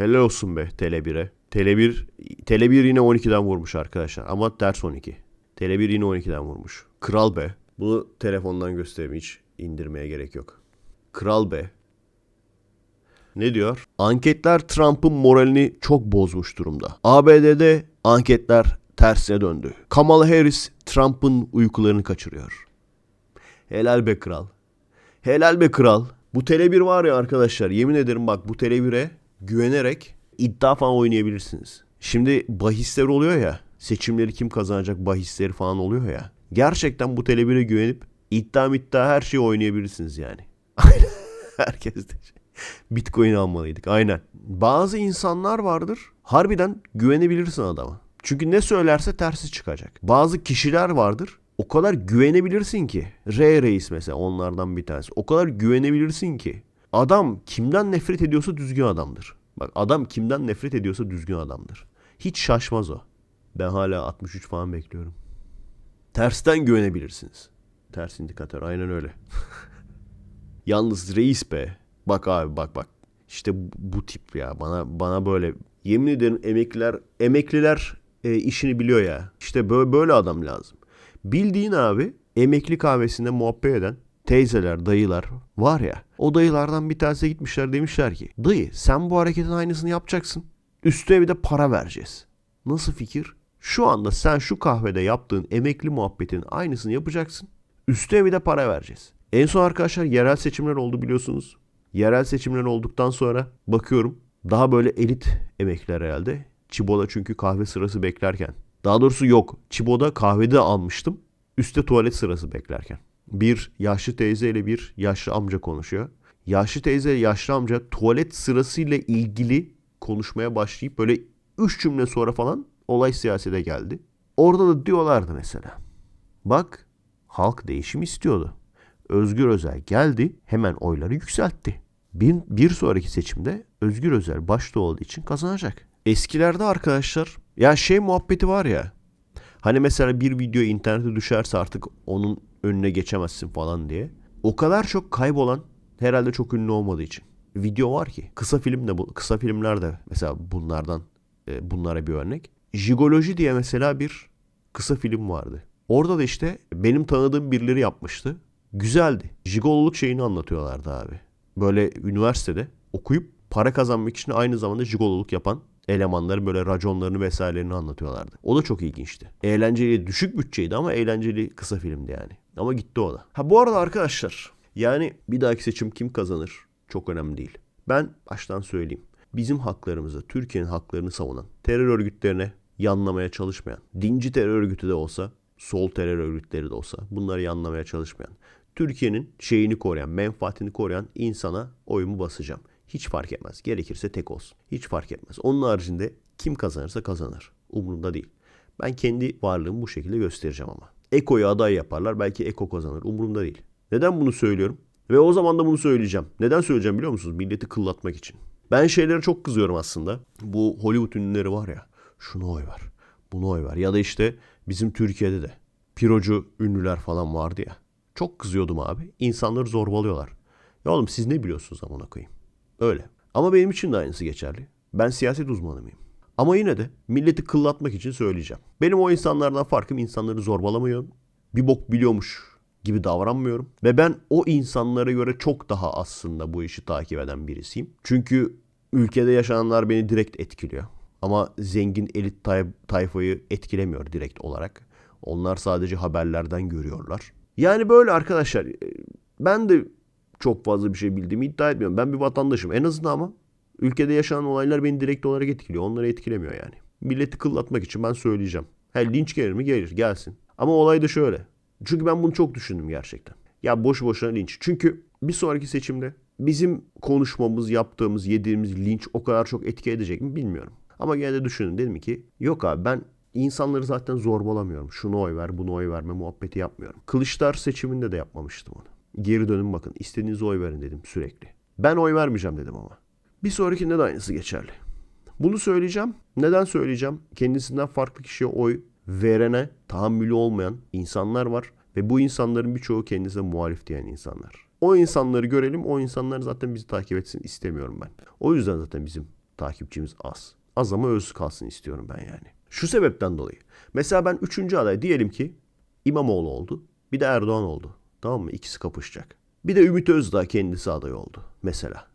Helal olsun be Tele1'e. Tele1, Tele1 yine 12'den vurmuş arkadaşlar. Ama ters 12. Tele1 yine 12'den vurmuş. Kral be. Bunu telefondan göstereyim hiç indirmeye gerek yok. Kral be. Ne diyor? Anketler Trump'ın moralini çok bozmuş durumda. ABD'de anketler tersine döndü. Kamala Harris Trump'ın uykularını kaçırıyor. Helal be kral. Helal be kral. Bu Tele1 var ya arkadaşlar yemin ederim bak bu Tele1'e güvenerek iddia falan oynayabilirsiniz. Şimdi bahisler oluyor ya seçimleri kim kazanacak bahisleri falan oluyor ya. Gerçekten bu Tele1'e güvenip iddia iddia her şeyi oynayabilirsiniz yani. Herkes de şey. Bitcoin almalıydık aynen. Bazı insanlar vardır harbiden güvenebilirsin adama. Çünkü ne söylerse tersi çıkacak. Bazı kişiler vardır o kadar güvenebilirsin ki. R reis mesela onlardan bir tanesi. O kadar güvenebilirsin ki. Adam kimden nefret ediyorsa düzgün adamdır. Bak adam kimden nefret ediyorsa düzgün adamdır. Hiç şaşmaz o. Ben hala 63 falan bekliyorum. Tersten güvenebilirsiniz. Ters indikatör aynen öyle. Yalnız reis be. Bak abi bak bak. İşte bu, tip ya bana bana böyle yemin ederim emekliler emekliler e, işini biliyor ya. İşte böyle böyle adam lazım. Bildiğin abi emekli kahvesinde muhabbet eden teyzeler, dayılar var ya. O dayılardan bir tanesi gitmişler demişler ki dayı sen bu hareketin aynısını yapacaksın. Üstüne bir de para vereceğiz. Nasıl fikir? Şu anda sen şu kahvede yaptığın emekli muhabbetin aynısını yapacaksın. Üstüne bir de para vereceğiz. En son arkadaşlar yerel seçimler oldu biliyorsunuz. Yerel seçimler olduktan sonra bakıyorum daha böyle elit emekliler herhalde. Çibo'da çünkü kahve sırası beklerken. Daha doğrusu yok. Çibo'da kahvede almıştım. Üste tuvalet sırası beklerken. Bir yaşlı teyze ile bir yaşlı amca konuşuyor. Yaşlı teyze yaşlı amca tuvalet sırasıyla ilgili konuşmaya başlayıp böyle 3 cümle sonra falan olay siyasete geldi. Orada da diyorlardı mesela. Bak halk değişim istiyordu. Özgür Özel geldi hemen oyları yükseltti. Bir, bir sonraki seçimde Özgür Özel başta olduğu için kazanacak. Eskilerde arkadaşlar ya şey muhabbeti var ya. Hani mesela bir video internete düşerse artık onun önüne geçemezsin falan diye. O kadar çok kaybolan herhalde çok ünlü olmadığı için. Video var ki kısa film de bu kısa filmler de mesela bunlardan e, bunlara bir örnek. Jigoloji diye mesela bir kısa film vardı. Orada da işte benim tanıdığım birileri yapmıştı. Güzeldi. Jigololuk şeyini anlatıyorlardı abi. Böyle üniversitede okuyup para kazanmak için aynı zamanda jigololuk yapan elemanların böyle raconlarını vesairelerini anlatıyorlardı. O da çok ilginçti. Eğlenceli, düşük bütçeydi ama eğlenceli kısa filmdi yani. Ama gitti o da. Ha bu arada arkadaşlar yani bir dahaki seçim kim kazanır çok önemli değil. Ben baştan söyleyeyim. Bizim haklarımızı, Türkiye'nin haklarını savunan, terör örgütlerine yanlamaya çalışmayan, dinci terör örgütü de olsa, sol terör örgütleri de olsa bunları yanlamaya çalışmayan, Türkiye'nin şeyini koruyan, menfaatini koruyan insana oyumu basacağım. Hiç fark etmez. Gerekirse tek olsun. Hiç fark etmez. Onun haricinde kim kazanırsa kazanır. Umurumda değil. Ben kendi varlığımı bu şekilde göstereceğim ama. Eko'yu aday yaparlar. Belki Eko kazanır. Umurumda değil. Neden bunu söylüyorum? Ve o zaman da bunu söyleyeceğim. Neden söyleyeceğim biliyor musunuz? Milleti kıllatmak için. Ben şeylere çok kızıyorum aslında. Bu Hollywood ünlüleri var ya. Şunu oy ver. Bunu oy ver. Ya da işte bizim Türkiye'de de pirocu ünlüler falan vardı ya. Çok kızıyordum abi. İnsanları zorbalıyorlar. Ya oğlum siz ne biliyorsunuz amına koyayım? Öyle. Ama benim için de aynısı geçerli. Ben siyaset uzmanı mıyım? Ama yine de milleti kıllatmak için söyleyeceğim. Benim o insanlardan farkım insanları zorbalamıyorum. Bir bok biliyormuş gibi davranmıyorum. Ve ben o insanlara göre çok daha aslında bu işi takip eden birisiyim. Çünkü ülkede yaşananlar beni direkt etkiliyor. Ama zengin elit tay- tayfayı etkilemiyor direkt olarak. Onlar sadece haberlerden görüyorlar. Yani böyle arkadaşlar. Ben de çok fazla bir şey bildiğimi iddia etmiyorum. Ben bir vatandaşım. En azından ama ülkede yaşanan olaylar beni direkt olarak etkiliyor. Onları etkilemiyor yani. Milleti kıllatmak için ben söyleyeceğim. He linç gelir mi? Gelir. Gelsin. Ama olay da şöyle. Çünkü ben bunu çok düşündüm gerçekten. Ya boş boşuna linç. Çünkü bir sonraki seçimde bizim konuşmamız, yaptığımız, yediğimiz linç o kadar çok etki edecek mi bilmiyorum. Ama gene de düşünün dedim ki yok abi ben insanları zaten zorbalamıyorum. Şunu oy ver, bunu oy verme muhabbeti yapmıyorum. Kılıçlar seçiminde de yapmamıştım onu. Geri dönün bakın. İstediğiniz oy verin dedim sürekli. Ben oy vermeyeceğim dedim ama. Bir sonrakinde de aynısı geçerli. Bunu söyleyeceğim. Neden söyleyeceğim? Kendisinden farklı kişiye oy verene tahammülü olmayan insanlar var. Ve bu insanların birçoğu kendisine muhalif diyen insanlar. O insanları görelim. O insanlar zaten bizi takip etsin istemiyorum ben. O yüzden zaten bizim Takipçimiz az. Az ama öz kalsın istiyorum ben yani. Şu sebepten dolayı. Mesela ben üçüncü aday diyelim ki İmamoğlu oldu. Bir de Erdoğan oldu. Tamam mı? İkisi kapışacak. Bir de Ümit Özdağ kendisi aday oldu. Mesela.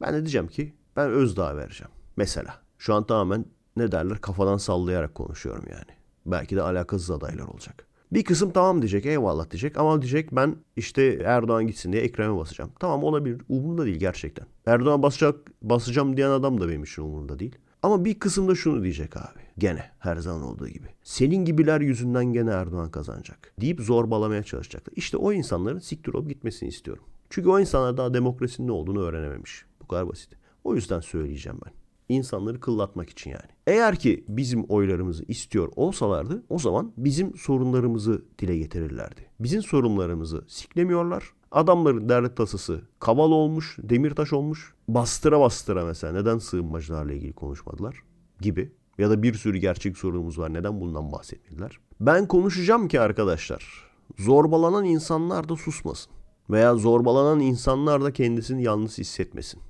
Ben de diyeceğim ki ben Özdağ'a vereceğim. Mesela. Şu an tamamen ne derler kafadan sallayarak konuşuyorum yani. Belki de alakasız adaylar olacak. Bir kısım tamam diyecek eyvallah diyecek ama diyecek ben işte Erdoğan gitsin diye Ekrem'e basacağım. Tamam olabilir umurumda değil gerçekten. Erdoğan basacak basacağım diyen adam da benim için umurumda değil. Ama bir kısım da şunu diyecek abi. Gene her zaman olduğu gibi. Senin gibiler yüzünden gene Erdoğan kazanacak. Deyip zorbalamaya çalışacaklar. İşte o insanların siktir olup gitmesini istiyorum. Çünkü o insanlar daha demokrasinin ne olduğunu öğrenememiş. Bu kadar basit. O yüzden söyleyeceğim ben. İnsanları kıllatmak için yani. Eğer ki bizim oylarımızı istiyor olsalardı o zaman bizim sorunlarımızı dile getirirlerdi. Bizim sorunlarımızı siklemiyorlar. Adamların derdi tasası kaval olmuş, demirtaş olmuş. Bastıra bastıra mesela neden sığınmacılarla ilgili konuşmadılar gibi. Ya da bir sürü gerçek sorunumuz var neden bundan bahsetmediler. Ben konuşacağım ki arkadaşlar zorbalanan insanlar da susmasın. Veya zorbalanan insanlar da kendisini yalnız hissetmesin.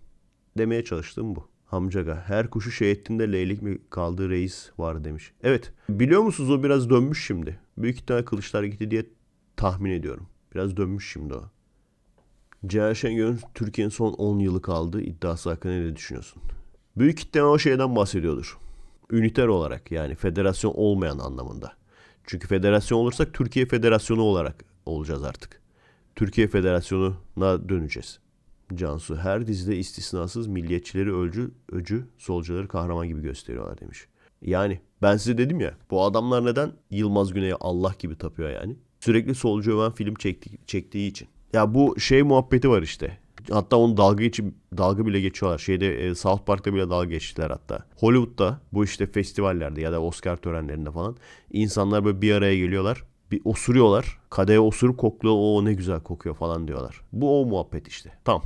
Demeye çalıştığım bu. Hamcaga her kuşu şey ettiğinde leylik mi kaldı reis var demiş. Evet biliyor musunuz o biraz dönmüş şimdi. Büyük ihtimalle kılıçlar gitti diye tahmin ediyorum. Biraz dönmüş şimdi o. Cihal Şengör'ün Türkiye'nin son 10 yılı kaldı iddiası hakkında ne düşünüyorsun? Büyük ihtimalle o şeyden bahsediyordur. Üniter olarak yani federasyon olmayan anlamında. Çünkü federasyon olursak Türkiye Federasyonu olarak olacağız artık. Türkiye Federasyonu'na döneceğiz. Cansu her dizide istisnasız milliyetçileri ölcü, öcü, solcuları kahraman gibi gösteriyorlar demiş. Yani ben size dedim ya bu adamlar neden Yılmaz Güney'e Allah gibi tapıyor yani? Sürekli solcu öven film çekti, çektiği için. Ya bu şey muhabbeti var işte. Hatta onu dalga için dalga bile geçiyorlar. Şeyde e, South Park'ta bile dalga geçtiler hatta. Hollywood'da bu işte festivallerde ya da Oscar törenlerinde falan insanlar böyle bir araya geliyorlar. Bir osuruyorlar. Kadeye osurup kokluyor. O ne güzel kokuyor falan diyorlar. Bu o muhabbet işte. Tam.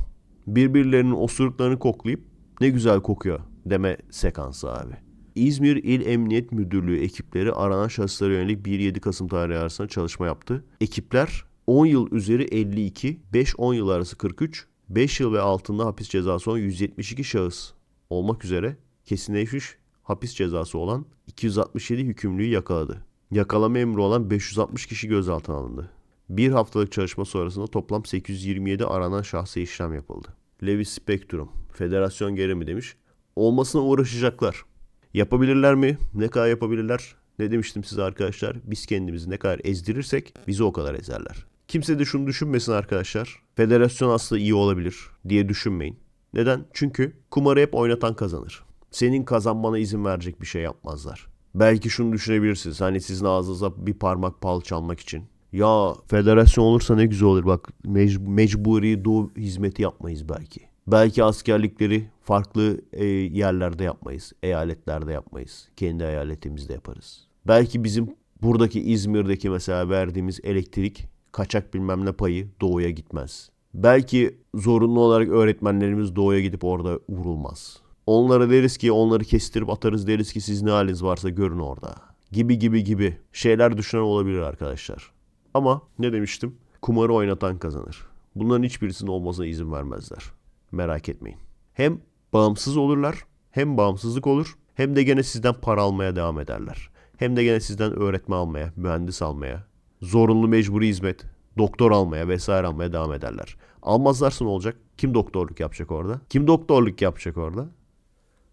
Birbirlerinin osuruklarını koklayıp ne güzel kokuyor deme sekansı abi. İzmir İl Emniyet Müdürlüğü ekipleri aranan şahıslara yönelik 1-7 Kasım tarihi arasında çalışma yaptı. Ekipler 10 yıl üzeri 52, 5-10 yıl arası 43, 5 yıl ve altında hapis cezası olan 172 şahıs olmak üzere kesinleşmiş hapis cezası olan 267 hükümlüyü yakaladı. Yakalama emri olan 560 kişi gözaltına alındı. Bir haftalık çalışma sonrasında toplam 827 aranan şahsa işlem yapıldı. Levi Spektrum, federasyon geri mi demiş. Olmasına uğraşacaklar. Yapabilirler mi? Ne kadar yapabilirler? Ne demiştim size arkadaşlar? Biz kendimizi ne kadar ezdirirsek bizi o kadar ezerler. Kimse de şunu düşünmesin arkadaşlar. Federasyon aslında iyi olabilir diye düşünmeyin. Neden? Çünkü kumarı hep oynatan kazanır. Senin kazanmana izin verecek bir şey yapmazlar. Belki şunu düşünebilirsiniz. Hani sizin ağzınıza bir parmak pal çalmak için. Ya federasyon olursa ne güzel olur bak mec- mecburi doğu hizmeti yapmayız belki. Belki askerlikleri farklı e, yerlerde yapmayız. Eyaletlerde yapmayız. Kendi eyaletimizde yaparız. Belki bizim buradaki İzmir'deki mesela verdiğimiz elektrik kaçak bilmem ne payı doğuya gitmez. Belki zorunlu olarak öğretmenlerimiz doğuya gidip orada vurulmaz. Onlara deriz ki onları kestirip atarız deriz ki siz ne haliniz varsa görün orada. Gibi gibi gibi şeyler düşünen olabilir arkadaşlar. Ama ne demiştim? Kumarı oynatan kazanır. Bunların hiçbirisinin olmasına izin vermezler. Merak etmeyin. Hem bağımsız olurlar, hem bağımsızlık olur, hem de gene sizden para almaya devam ederler. Hem de gene sizden öğretmen almaya, mühendis almaya, zorunlu mecburi hizmet, doktor almaya vesaire almaya devam ederler. Almazlarsa ne olacak? Kim doktorluk yapacak orada? Kim doktorluk yapacak orada?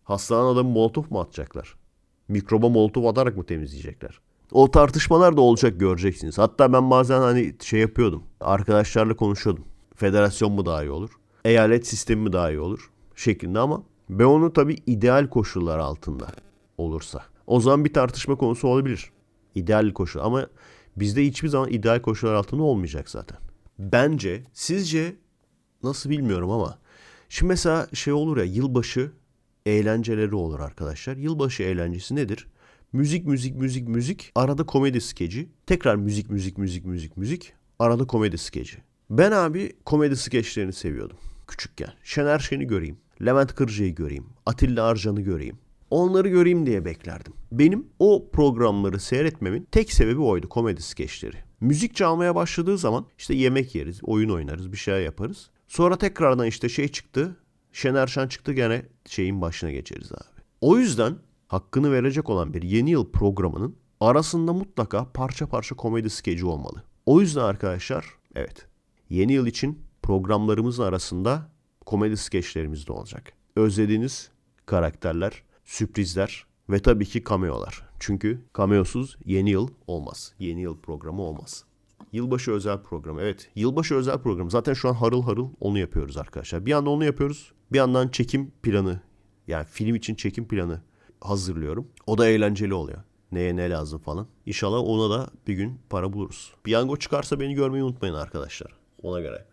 Hastalanan adamı molotof mu atacaklar? Mikroba molotof atarak mı temizleyecekler? O tartışmalar da olacak göreceksiniz. Hatta ben bazen hani şey yapıyordum. Arkadaşlarla konuşuyordum. Federasyon mu daha iyi olur? Eyalet sistemi mi daha iyi olur? Şeklinde ama ben onu tabii ideal koşullar altında olursa. O zaman bir tartışma konusu olabilir. İdeal koşul ama bizde hiçbir zaman ideal koşullar altında olmayacak zaten. Bence sizce nasıl bilmiyorum ama şimdi mesela şey olur ya yılbaşı eğlenceleri olur arkadaşlar. Yılbaşı eğlencesi nedir? Müzik, müzik, müzik, müzik. Arada komedi skeci. Tekrar müzik, müzik, müzik, müzik, müzik. Arada komedi skeci. Ben abi komedi skeçlerini seviyordum küçükken. Şener Şen'i göreyim. Levent Kırca'yı göreyim. Atilla Arcan'ı göreyim. Onları göreyim diye beklerdim. Benim o programları seyretmemin tek sebebi oydu komedi skeçleri. Müzik çalmaya başladığı zaman işte yemek yeriz, oyun oynarız, bir şey yaparız. Sonra tekrardan işte şey çıktı. Şener Şen çıktı gene şeyin başına geçeriz abi. O yüzden hakkını verecek olan bir yeni yıl programının arasında mutlaka parça parça komedi skeci olmalı. O yüzden arkadaşlar evet yeni yıl için programlarımızın arasında komedi skeçlerimiz de olacak. Özlediğiniz karakterler, sürprizler ve tabii ki cameolar. Çünkü cameosuz yeni yıl olmaz. Yeni yıl programı olmaz. Yılbaşı özel programı. Evet, yılbaşı özel programı. Zaten şu an harıl harıl onu yapıyoruz arkadaşlar. Bir yandan onu yapıyoruz. Bir yandan çekim planı, yani film için çekim planı hazırlıyorum. O da eğlenceli oluyor. Neye ne lazım falan. İnşallah ona da bir gün para buluruz. Piyango çıkarsa beni görmeyi unutmayın arkadaşlar. Ona göre.